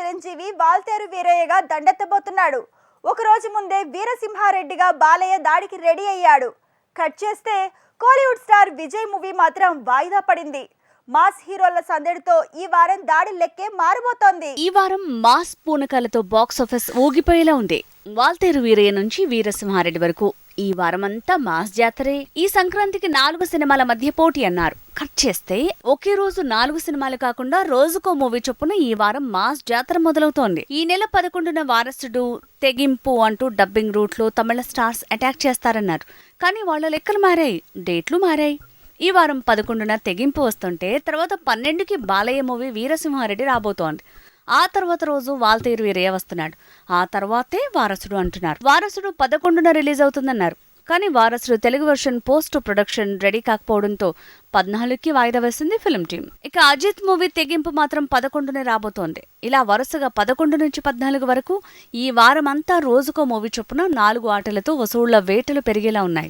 చిరంజీవి వాల్తేరు వీరయ్యగా దండెత్తబోతున్నాడు. ఒక రోజు ముందే వీరసింహారెడ్డిగా బాలయ్య దాడికి రెడీ అయ్యాడు. కట్ చేస్తే కోలీవుడ్ స్టార్ విజయ్ మూవీ మాత్రం వాయిదా పడింది. మాస్ హీరోల సందడితో ఈ వారం దాడి లెక్కే మారబోతోంది ఈ వారం మాస్ పూనకాలతో బాక్స్ ఆఫీస్ ఊగిపోయేలా ఉంది. వాల్తేరు వీరయ్య నుంచి వీరసింహారెడ్డి వరకు. ఈ వారమంతా మాస్ జాతరే. ఈ సంక్రాంతికి నాలుగు సినిమాల మధ్య పోటీ అన్నారు. కట్ చేస్తే ఒకే రోజు నాలుగు సినిమాలు కాకుండా రోజుకో మూవీ చొప్పున ఈ వారం మాస్ జాతర మొదలవుతోంది. ఈ నెల పదకొండున వారసుడు తెగింపు అంటూ డబ్బింగ్ రూట్లో తమిళ స్టార్స్ అటాక్ చేస్తారన్నారు. కానీ వాళ్ళ లెక్కలు మారాయి. డేట్లు మారాయి. ఈ వారం పదకొండున తెగింపు వస్తుంటే తర్వాత పన్నెండుకి బాలయ్య మూవీ వీరసింహారెడ్డి రాబోతోంది. ఆ తర్వాత రోజు వాల్తేరు వీరయ్య వస్తున్నాడు. ఆ తర్వాతే వారసుడు అంటున్నారు. వారసుడు పదకొండున రిలీజ్ అవుతుందన్నారు. కానీ Varasudu Telugu version post production ready కాకపోవడంతో పద్నాలుగుకి వాయిదా వేసింది ఫిల్మ్ టీం ఇక అజిత్ మూవీ తెగింపు మాత్రం పదకొండునే రాబోతోంది. ఇలా వరుసగా పదకొండు నుంచి పద్నాలుగు వరకు ఈ వారం అంతా రోజుకో మూవీ చొప్పున నాలుగు ఆటలతో వసూళ్ళ వేటలు పెరిగేలా ఉన్నాయి.